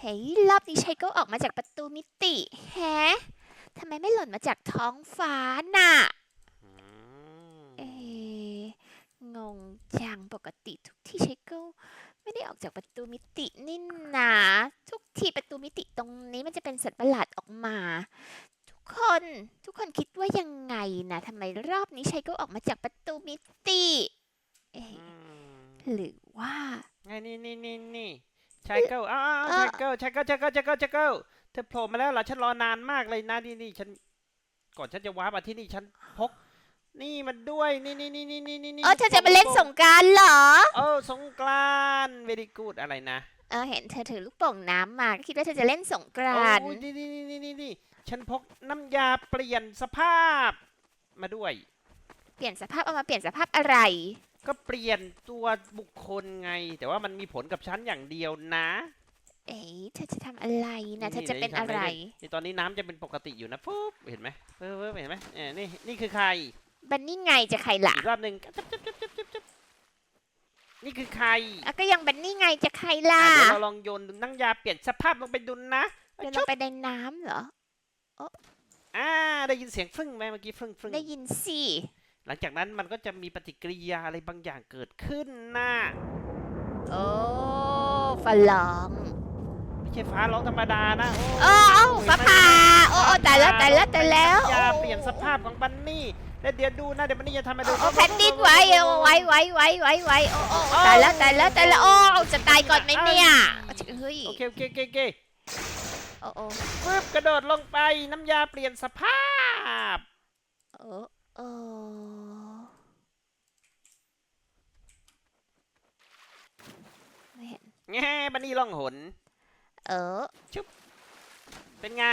เฮ้ยรอบนี้ชัยก็ออกมาจากประตูมิติ แฮะทำไมไม่หล่นมาจากท้องฟ้าน่ะ เอะงงจังปกติทุกที่ชัยก็ไม่ได้ออกจากประตูมิตินี่นะทุกทีประตูมิติตรงนี้มันจะเป็นสัตว์ประหลาดออกมา ทุกคนทุกคนคิดว่ายังไงนะทำไมรอบนี้ชัยก็ออกมาจากประตูมิติเอ๊ะ อืม หรือว่า ไงนี่นี่นี่นี่ ชายเกิลอ้าวเอ่อชายเกิลชายเกิลชายเกิลชายเกิลชายเกิลเธอโผล่มาแล้วเหรอฉันรอนานมากเลยนะนี่นี่ฉัน ก่อนฉันจะว้าร์ปมาที่นี่ฉันพก นี่มันด้วยนี่นี่นี่นี่นี่นี่เออเธอจะไปเล่นสงกรารเหรอ เออสงกรานต์ very good อะไรนะเออเห็นเธอถือลูกโป่งน้ำมาก็คิดว่าเธอจะเล่นสงกรานต์โอ้ยนี่นี่นี่นี่นี่นี่ฉันพกน้ำยาเปลี่ยนสภาพ มาด้วย เปลี่ยนสภาพเอามาเปลี่ยนสภาพอะไร ก็เปลี่ยนตัวบุคคลไง แต่ว่ามันมีผลกับฉันอย่างเดียวนะเอ๊ะเธอจะทำอะไรนะเธอจะเป็นอะไร นี่ตอนนี้น้ำจะเป็นปกติอยู่นะปุ๊บเห็นไหมเพิ่มเห็นไหมเออนี่นี่คือใครบันนี่ไงจะใครล่ะอีกรอบหนึ่งจับจับจับจับจับจับนี่คือใครอะก็ยังบันนี่ไงจะใครอะล่ะเดี๋ยวเราลองโยนน้ำยาเปลี่ยนสภาพลงไปดูนะเดินลงไปในน้ำเหรอ อ่าได้ยินเสียงฟึ่งไหมเมื่อกี้ฟึ่งฟึ่งได้ยินสิ หลังจากนั้นมันก็จะมีปฏิกิริยาอะไรบางอย่างเกิดขึ้นนะโอ้ฝรั่งไม่ใช่ฟ้าร้องธรรมดานะโอ้เอ้าฟ้าผ่าโอ้โอ้ตายแล้วตายแล้วตายแล้วน้ำยาเปลี่ยนสภาพของบันนี่แล้วเดี๋ยวดูนะเดี๋ยวบันนี่จะทำมาดูโอ้แผ่นดินไหวโอ้ไหวไหวไหวไหวไหวโอ้โอ้ตายแล้วตายแล้วตายแล้วโอ้จะตายก่อนไหมเนี่ยเฮ้ยโอเคโอเคโอเคโอเคโอ้โอ้ปึ๊บกระโดดลงไปน้ำยาเปลี่ยนสภาพโอ้ โอ้ไม่เห็นแง่บันนี่ล่องหน เออเป็นไง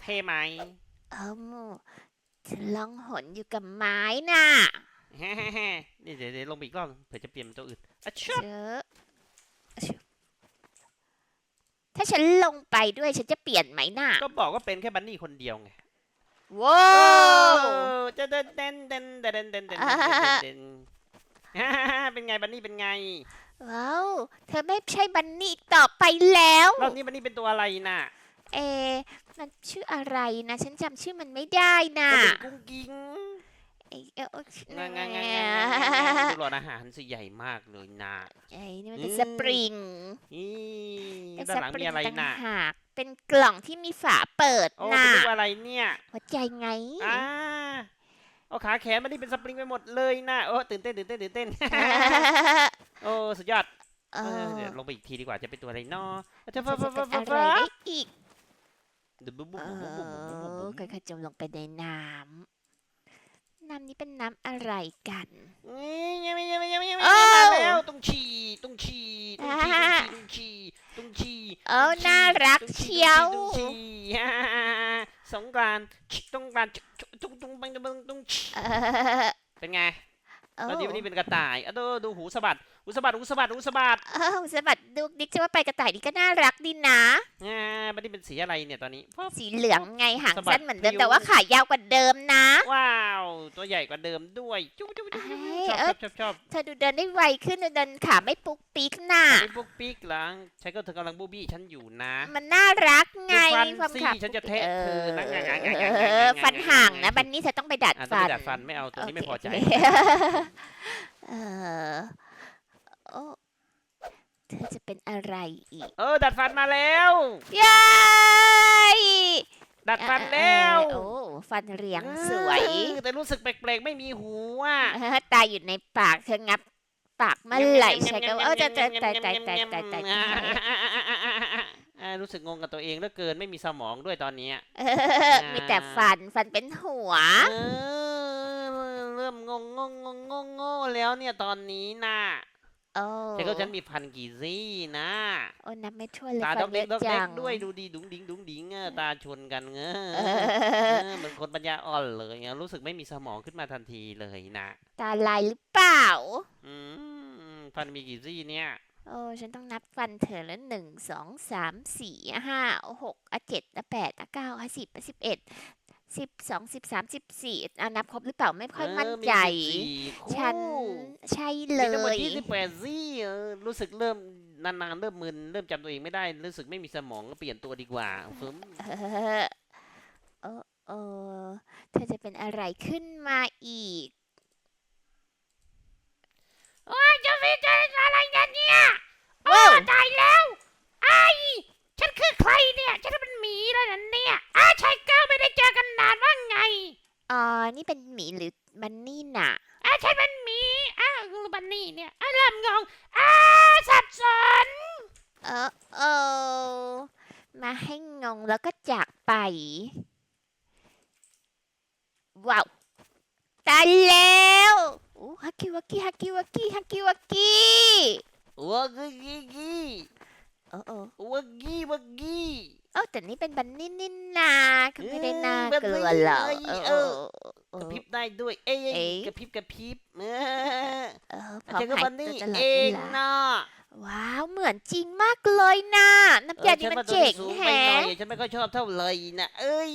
เท่ไหมเออมูจะล่องหนอยู่กับไม้น่ะนี่เดี๋ยวเดี๋ยวลงไปอีกรอบเผื่อจะเปลี่ยนเป็นตัวอื่นอะชเจอบอถ้าฉันลงไปด้วยฉันจะเปลี่ยนไหมน่ะก็บอกว่าเป็นแค่บันนี่คนเดียวไง ว้าโอ้วจะเดินเดินเดินเดินเดินเดินเดินอ่าเดินฮ่าฮ่าฮ่าเป็นไงบันนี่เป็นไง ว้าว เธอไม่ใช่บันนี่อีกต่อไปแล้วรอบนี้บันนี่เป็นตัวอะไรน่ะ เอะมันชื่ออะไรนะ ฉันจำชื่อมันไม่ได้นะก็เป็นกุ้งกิ้งเอยเอยเอยงางางางาดูหลอดอาหารสิใหญ่มากเลยนะเอ้ยนี่มันเป็นอืมสปริงนี่เป็นด้านสหลังปริมีงอะไรต่างน่ะหาก เป็นกล่องที่มีฝาเปิดโอ้น่ะเป็นรูปอะไรเนี่ยหัวใจไง อ่าเอาขาแขนมันนี่เป็นสปริงไปหมดเลยนะโอ้ตื่นเต้นตื่นเต้นตื่นเต้น โอ้สุดยอดเอเอออเดี๋ยวลงไปอีกทีดีกว่าจะเป็นตัวอะไรเนาะจะจะฟ้าฟ้าเป็ฟ้านฟ้าอะไรฟ้าได้อีกบุ๊บบุ๊บเอบุ๊บบุ๊บบุ๊บบุ๊บบุ๊บบุ๊อบค่อยๆจมลงไปในน้ำน้ำนี้เป็นน้ำอะไรกัน นี่ยังไม่ยังไม่ยังไม่ยังไม่เอ้ามาแล้วตุ้งฉี่ตุ้งฉี่ตุ้งฉี่ตุ้งฉี่ตุ้งฉี่ เออน่ารักเชียวตุ้งฉี่ฮ่าฮ่าฮ่าฮ่าสงกรานต์สงกรานต์ตุ้งตุ้งตุ้งตุ้งตุ้งตุ้งฉี่เออเป็นไงเออตอนนี้วันนี้เป็นกระต่ายอะดูดูหูสะบัดหูสะบัดหูสะบัดหูสะบัดเออสะบัดดุกดิกจะว่าไปกระต่ายนี่ก็น่ารักดีนะอ่าบันนี้เป็นสีอะไรเนี่ยตอนนี้ป๊อบสีเหลืองไงหางสะบัดสั้นเหมือนเดิมพริ้วแต่ว่าขายาวกว่าเดิมนะ ว้าว ตัวใหญ่กว่าเดิมด้วยจุ๊บจุ๊บจุ๊บจุ๊บเฮ้ยชอบเอ้ชอยบชอบชอบเธอดูเดินได้ไวขึ้นเดินขาไม่ปุกปีกหน้าไอ้พวกปิ๊กหลังใช้ก็เธอกำลังบูบี้ฉันอยู่นะ มันน่ารักไงดูฟันความสิขาฉันจะเทะเธอนะงางางางางางเอางางางอฟันห่างนะบันนี้เธอต้องไปดัดอะต้องฟัไปนดัดฟันไม่เอาตัวนี้ไม่พอใจโเคเออโอ้เธอจะเป็นอะไรอีก เออ ดัดฟันมาแล้วย้ายดัดฟันแล้ว โอ้ ฟันเรียงสวยแต่รู้สึกแปลกๆไม่มีหูอะตายอยู่ในปากเธองับปากเมื่อไหร่ใช่ก็เออจะจะตายตายตายตายตายรู้สึกงงกับตัวเองแหลือเกินไม่มีสมองด้วยตอนนี้เออมีแต่ฟันฟันเป็นหัวเออเริ่มงงงงงงงแล้วเนี่ยตอนนี้น่ะ โอ้ใช่ก็ฉันมีพันกี่ซี่นะโอ้นับไม่ถ้วนเลยตาฟัดอนกเยเล็กอะดอกจัเล็กง ด้วยดูดีดุงดิงดุงดิงเออตาชนกันเงอเอเอออเหมือนคนปัญญาอ่อนเลยอะรู้สึกไม่มีสมองขึ้นมาทันทีเลยนะตาลายหรือเปล่า อืมฟันมีกี่ซี่เนี่ย โอ้ฉันต้องนับฟันเธอแล้วหนึ่งสองสามสี่ห้าหกอะเจ็ดอะแปดอะเก้าอะสิบอะสิบเอ็ด สิบสองสิบสามสิบสี่อะนับครบหรือเปล่าไม่ค่อยมั่นใจเออมี14คู่ฉันใช่เลมีทั้งหมดยยี่สิบแปดซี่เออรู้สึกเริ่มนานๆเริ่มมึนเริ่มจำตัวเองไม่ได้ รู้สึกไม่มีสมองก็เปลี่ยนตัวดีกว่าฟึมเออเออเออเธอจะเป็นอะไรขึ้นมาอีก โอ้ยเจะฟีเจะอะไรกันเนี่ยโอ้ว้าว ตายแล้วไอ้ฉันคือใครเนี่ย ฉันเป็นหมีแล้วนะเนี่ย อ๋อนี่เป็นหมีหรือบันนี่น่ะอ้าฉันเป็นหมีอ้าวคือบันนี่เนี่ยอ้าเริ่มงงอ้าสับสนเออเออมาให้งงแล้วก็จากไปว้าวตายแล้วโอ้ฮักกิวักกี้ฮักกิวักกี้ฮักกิวักกี้วักกี้กี้โอ้โอ้วักกี้วักกี้ เอ้าแต่นี่เป็นบันนี่นี่นาก็ไม่ได้น่าเออกลัวบันนี่หรอกเอ้ยเออเอเอออเอกระอพริบได้ด้วย เอ้ยเอ๊ะกระพริบกระพริบเออเออพอาร้อจามรย์ก็หายบันตัวนี่ตลอดเอเวงลาเนาะว้าวเหมือนจริงมากเลยนะน้ำยานี่ฉัมันว่าตัวเจ๋งสูงแฮไปหน่ะอยฉันไม่ค่อยชอบเท่าไหร่นะเอ้ย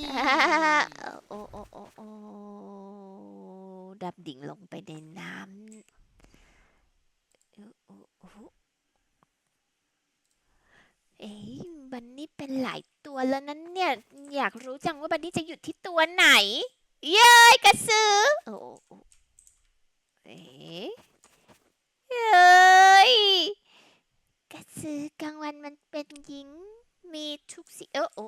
โอ้โอ้โอ้โอ้ดำดิ่งลงไปในน้ำ เออโอ้โอ้เอ๊ะบันนี่เป็นหลายตัวแล้วนั้นเนี่ย อยากรู้จังว่าบันนี่จะหยุดที่ตัวไหน เย้ยกระสือโอ้โอ้โอ้เอ๊ะเย้ยกระสือกลางวันมันเป็นหญิง มีทุกสีเออโอ้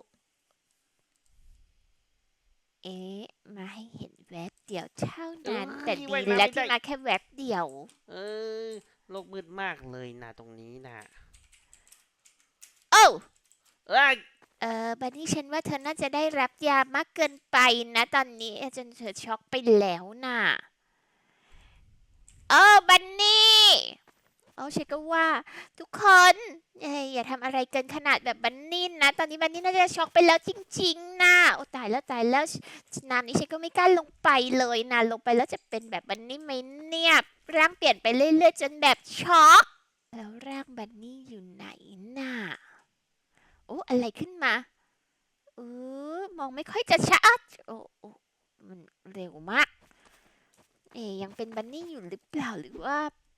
เอ๊ะมาให้เห็นแวบเดียวเท่านั้นเอ้ยแต่ดีว่ายน้ำแล้วไม่ที่ได้มาแค่แวบเดียว เออโลกมืดมากเลยนะตรงนี้นะโอ้ เอ้ยเออบันนี่ฉันว่าเธอน่าจะได้รับยามากเกินไปนะตอนนี้จนเธอช็อกไปแล้วน่ะเออบันนี่เอาฉันก็ว่า ทุกคนเอ้ยอย่าทำอะไรเกินขนาดแบบบันนี่นะ ตอนนี้บันนี่น่าจะช็อกไปแล้วจริงๆนะโอ้ตายแล้วตายแล้วน้ำนี้ฉันก็ไม่กล้าลงไปเลยนะลงไปแล้วจะเป็นแบบบันนี่ไหมเนี่ยร่างเปลี่ยนไปเรื่อยๆจนแบบช็อกแล้วร่างบันนี่อยู่ไหนน่ะโอ้อะไรขึ้นมาเออมองไม่ค่อยจะชัดโอ้โอ้มันเร็วมาก เอ๊ยยังเป็นบันนี่อยู่หรือเปล่าหรือว่า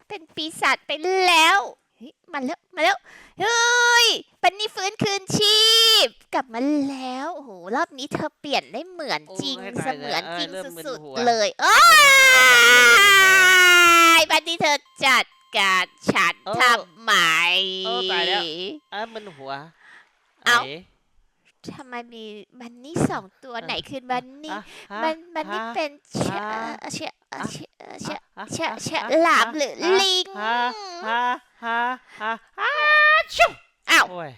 เป็นปีศาจไปแล้วเฮ้ยมาแล้วมาแล้วเฮ้ยบันนี่ฟื้นคืนชีพ กลับมาแล้วโอ้โหรอบนี้เธอเปลี่ยนได้เหมือนจริงโอ้ยเสมือนจริงเริ่มมึนสุดหัวๆเลยโอ้ยบันนี่เธอจัดการฉันโอ้ทำไมโอ้ตายแล้วอะมันหัว เอ้าอ๋ทำไมมีบันนี่สองตัวอะไหนคือบันนี่อะฮะบันบันนี่ฮะเป็นเชะฮะเชะเชะเชะอะเชะอะเชะอะหลามอะหรืออะลิงฮะฮะฮะฮะฮะชุบอ้าว โอ้ย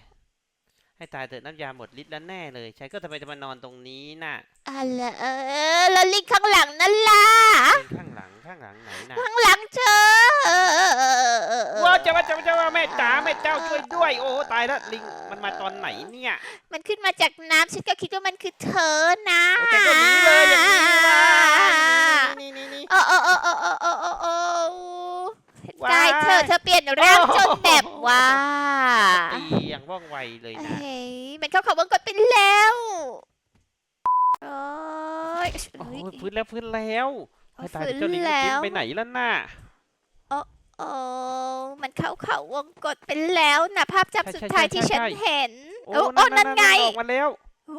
ให้ตายเถอะน้ำยาหมดฤทธิ์แล้วแน่เลยใช้ก็ทำไมจะมานอนตรงนี้น่ะอะไรเออแล้วลิงข้างหลังนั่นล่ะ เป็นข้างหลังข้างหลังไหนน่ะ ข้างหลังเธอ ว้าจะว่าจะว่าจะว่าแม่จ๋าแม่เจ้าช่วยด้วย โอ้ตายแล้วลิงมันมาตอนไหนเนี่ยมันขึ้นมาจากน้ำฉันก็คิดว่ามันคือเธอนะโอ้แต่ก็หนีเลยอย่างนี้ว่านี่นี่นี่ โอ้โอ้โอ้โอ้โอ้โอ้โอ้โอ้ว้ายตายเธอเธอเปลี่ยนร่างจนแบบว่าตีอย่างว่องไวเลยนะ เฮ้ยมันเข้าเขาวงกดไปแล้วโอ้ยโอ้เฮ้ยยฟื้นแล้วฟื้นแล้วโอ้ให้ตายฟื้นเจ้าลิงแล้เมื่อกี้วไปไหนแล้วน่ะ โอ้มันเข้าเขาวงกดไปแล้วนะภาพจำใช่สุดใช่ท้ายใช่ที่ฉันใช่เห็นโอ้โอ้โอ้นั่นไงมันออกมาแล้วโอ้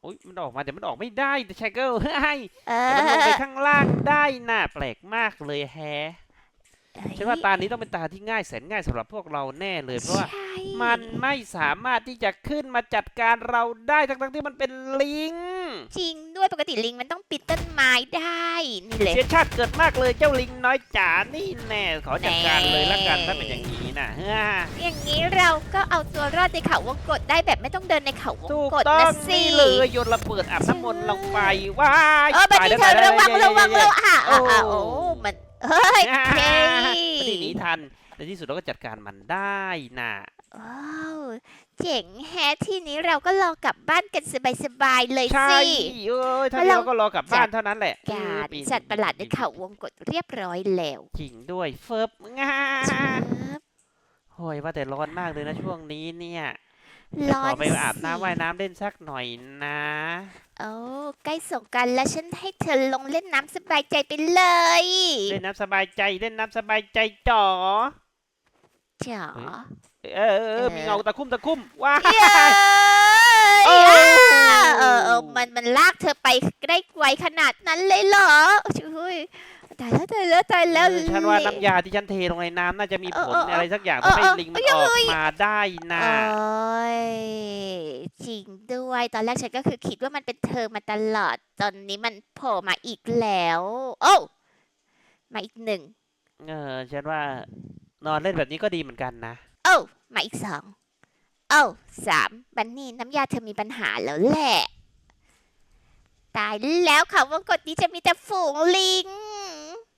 โอ้ยมันออกมาแต่มันออกไม่ได้แต่ชายเกิลให้เอแต่มันลงไปอข้างล่างได้น่ะแปลกมากเลยแฮะเอ้ยฉันว่าตานี้ต้องเป็นตาที่ง่ายแสนง่ายสำหรับพวกเราแน่เลยเพราะว่าใช่มันไม่สามารถที่จะขึ้นมาจัดการเราได้ทั้งๆที่มันเป็นลิง จริงด้วยปกติลิงมันต้องปิดต้นไม้ได้นี่เลย เสียชาติเกิดมากเลยเจ้าลิงน้อยจ๋านี่แน่ขอจัดการเลยละกันแน่ถ้าเป็นอย่างนี้นะฮ่าอย่างนี้เราก็เอาตัวรอดในเขาวงกดได้แบบไม่ต้องเดินในเขาวงถูกกดต้อนะงสินี่เลยโยนระเบิดอาบน้ำมนต์ลงไปว้ายเออบันตายนี้แล้วเธอตายระวังแล้ระวังเย้ระวังอะอะอะโอ้โอ้มันเฮ้ยฮ่าเฮ้พอดียหนีทันในที่สุดเราก็จัดการมันได้น่ะ ว้าวเจ๋งแฮะทีนี้เราก็รอกลับบ้านกันสบายๆเลยใช่สิเอ้ยถ้าเพราะเราเราก็รอกลับบ้านเท่านั้นแหละการเออปีนสัตว์ประหลาดในเขาวงกดเรียบร้อยแล้วจริงด้วยเฟิบงาครับโอ้ยว่าแต่ร้อนมากเลยนะช่วงนี้เนี่ยร้อขอนไปอาบน้ำสิว่ายน้ำเล่นสักหน่อยนะโอ้ใกล้สงกรารแล้วฉันให้เธอลงเล่นน้ำสบายใจไปเลย เล่นน้ำสบายใจเล่นน้ำสบายใจจ๋อจ๋อ เฮ้ยเออเออเออมีเงาตะคุ่มตะคุ่มว้าเย้โอ้เออเออมันมันลากเธอไปได้ไวขนาดนั้นเลยเหรอช่วยตายแล้วตายแล้วตายแล้ว เออฉันว่าน้ำยาที่ฉันเทลงในน้ำน่าจะมีผลเออเอออะไรสักอย่างเออทำให้เออลิงมันเออออ กมาได้นะโอ้ยจริงด้วยตอนแรกฉันก็คือคิดว่ามันเป็นเธอมาตลอดตอนนี้มันโผล่มาอีกแล้ว โอ้วมาอีกหนึ่ง เออฉันว่านอนเล่นแบบนี้ก็ดีเหมือนกันนะ โอ้มาอีกสองโอ้สามบันนี่น้ำยาเธอมีปัญหาแล้วแหละ ตายแล้วค่ะวงกดนี้จะมีแต่ฝูงลิง